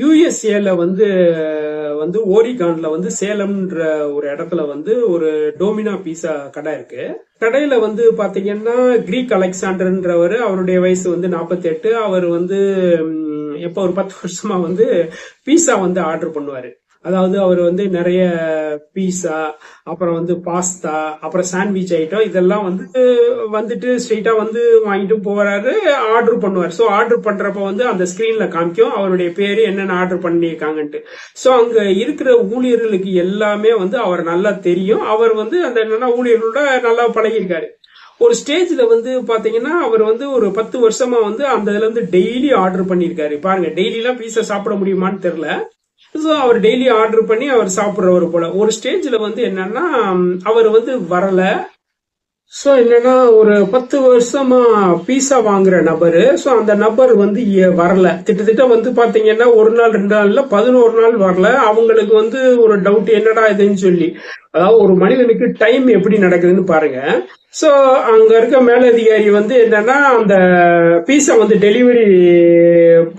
யூஎஸ்ஏல வந்து வந்து ஓரிகான்ல வந்து சேலம்ன்ற ஒரு இடத்துல வந்து ஒரு டோமினா பீஸா கடை இருக்கு. கடையில வந்து பாத்தீங்கன்னா கிரீக் அலெக்சாண்டர்ன்றவர் அவருடைய வயசு வந்து 48 அவர் வந்து எப்போ ஒரு பத்து வருஷமா வந்து பீஸா வந்து ஆர்டர் பண்ணுவாரு. அதாவது அவர் வந்து நிறைய பீஸா அப்புறம் வந்து பாஸ்தா அப்புறம் சாண்ட்விச் ஐட்டம் இதெல்லாம் வந்து வந்துட்டு ஸ்ட்ரெயிட்டா வந்து வாங்கிட்டு போறாரு ஆர்டர் பண்ணுவார். ஸோ ஆர்டர் பண்றப்ப வந்து அந்த ஸ்கிரீன்ல காமிக்கும் அவருடைய பேரு என்னென்ன ஆர்டர் பண்ணியிருக்காங்கன்ட்டு. ஸோ அங்க இருக்கிற ஊழியர்களுக்கு எல்லாமே வந்து அவர் நல்லா தெரியும். அவர் வந்து அந்த என்னன்னா ஊழியர்களோட நல்லா பழகியிருக்காரு. ஒரு ஸ்டேஜ்ல வந்து பாத்தீங்கன்னா அவர் வந்து ஒரு பத்து வருஷமா வந்து அந்த இதுல இருந்து டெய்லி ஆர்டர் பண்ணியிருக்காரு. பாருங்க டெய்லி எல்லாம் பீஸா சாப்பிட முடியுமான்னு தெரியல. ஸோ அவர் டெய்லி ஆர்டர் பண்ணி அவர் சாப்பிட்றவர் போல. ஒரு ஸ்டேஜ்ல வந்து என்னன்னா அவர் வந்து வரல. ஸோ என்னன்னா ஒரு பத்து வருஷமா பீஸா வாங்குற நபரு. ஸோ அந்த நபர் வந்து வரல. கிட்டத்தட்ட வந்து பாத்தீங்கன்னா ஒரு நாள் ரெண்டு நாள்ல பதினோரு நாள் வரல. அவங்களுக்கு வந்து ஒரு டவுட் என்னடா இதுன்னு சொல்லி. அதாவது ஒரு மனிதனுக்கு டைம் எப்படி நடக்குதுன்னு பாருங்க. ஸோ அங்க இருக்க மேலதிகாரி வந்து என்னன்னா அந்த பீஸா வந்து டெலிவரி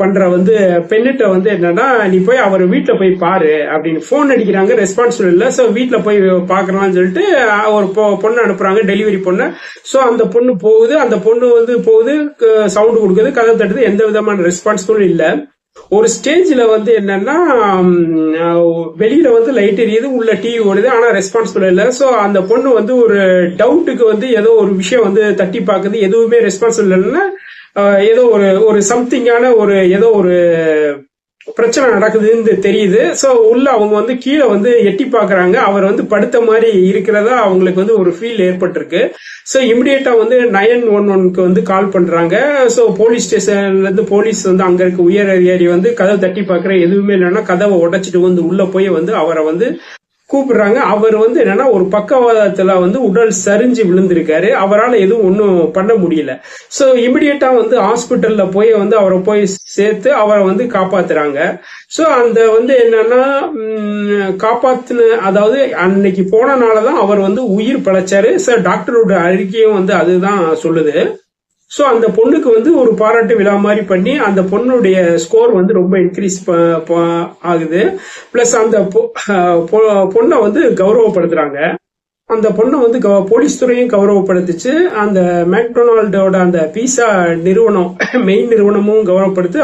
பண்ற வந்து பெண்ணிட்ட வந்து என்னன்னா நீ போய் அவர் வீட்டுல போய் பாரு அப்படின்னு ஃபோன் அடிக்கிறாங்க ரெஸ்பான்சிபிள் இல்ல ஸோ வீட்டுல போய் பார்க்கலாம்னு சொல்லிட்டு ஒரு பொண்ணு அனுப்புறாங்க டெலிவரி பொண்ணு. ஸோ அந்த பொண்ணு போகுது. அந்த பொண்ணு வந்து போகுது சவுண்ட் கொடுக்குது கதை தட்டுது எந்த விதமான ரெஸ்பான்ஸும் இல்ல. ஒரு ஸ்டேஜ்ல வந்து என்னன்னா வெளியில வந்து லைட் எரியுது உள்ள டிவி ஓடுது ஆனா ரெஸ்பான்சிபிள் இல்ல. சோ அந்த பொண்ணு வந்து ஒரு டவுட்டுக்கு வந்து ஏதோ ஒரு விஷயம் வந்து தட்டி பாக்குது எதுவுமே ரெஸ்பான்சிபிள் இல்லைன்னா ஏதோ ஒரு ஒரு சம்திங்கான ஒரு ஏதோ ஒரு பிரச்சனை நடக்குதுன்னு தெரியுது. ஸோ உள்ள அவங்க வந்து கீழே வந்து எட்டி பாக்குறாங்க அவர் வந்து படுத்த மாதிரி இருக்கிறதா அவங்களுக்கு வந்து ஒரு ஃபீல் ஏற்பட்டிருக்கு. ஸோ இமிடியேட்டா வந்து நயன் ஒன் ஒன்க்கு வந்து கால் பண்றாங்க. ஸோ போலீஸ் ஸ்டேஷன்ல இருந்து போலீஸ் வந்து அங்க இருக்க உயர் அதிகாரி வந்து கதவை தட்டி பாக்குற எதுவுமே இல்லைன்னா கதவை உடைச்சிட்டு வந்து உள்ள போய் வந்து அவரை வந்து கூப்பிடுறாங்க. அவர் வந்து என்னன்னா ஒரு பக்கவாதத்துல வந்து உடல் சரிஞ்சு விழுந்திருக்காரு. அவரால் எதுவும் ஒன்றும் பண்ண முடியல. ஸோ இமிடியட்டா வந்து ஹாஸ்பிட்டலில் போய் வந்து அவரை போய் சேர்த்து அவரை வந்து காப்பாத்துறாங்க. ஸோ அந்த வந்து என்னன்னா ம், காப்பாத்துன அதாவது அன்னைக்கு போனனால தான் அவர் வந்து உயிர் பிழைச்சாரு. ஸோ டாக்டரோட அறிக்கையும் வந்து அதுதான் சொல்லுது. ஸோ அந்த பொண்ணுக்கு வந்து ஒரு பாராட்டு விழா மாதிரி பண்ணி அந்த பொண்ணுடைய ஸ்கோர் வந்து ரொம்ப இன்க்ரீஸ் ஆகுது. பிளஸ் அந்த பொ- பொண்ணை வந்து கௌரவப்படுத்துறாங்க. அந்த பொண்ணை வந்து போலீஸ் துறையும் கௌரவப்படுத்துச்சு. அந்த மேக்டொனால்டோட அந்த பீஸா நிறுவனம் மெயின் நிறுவனமும் கௌரவப்படுத்து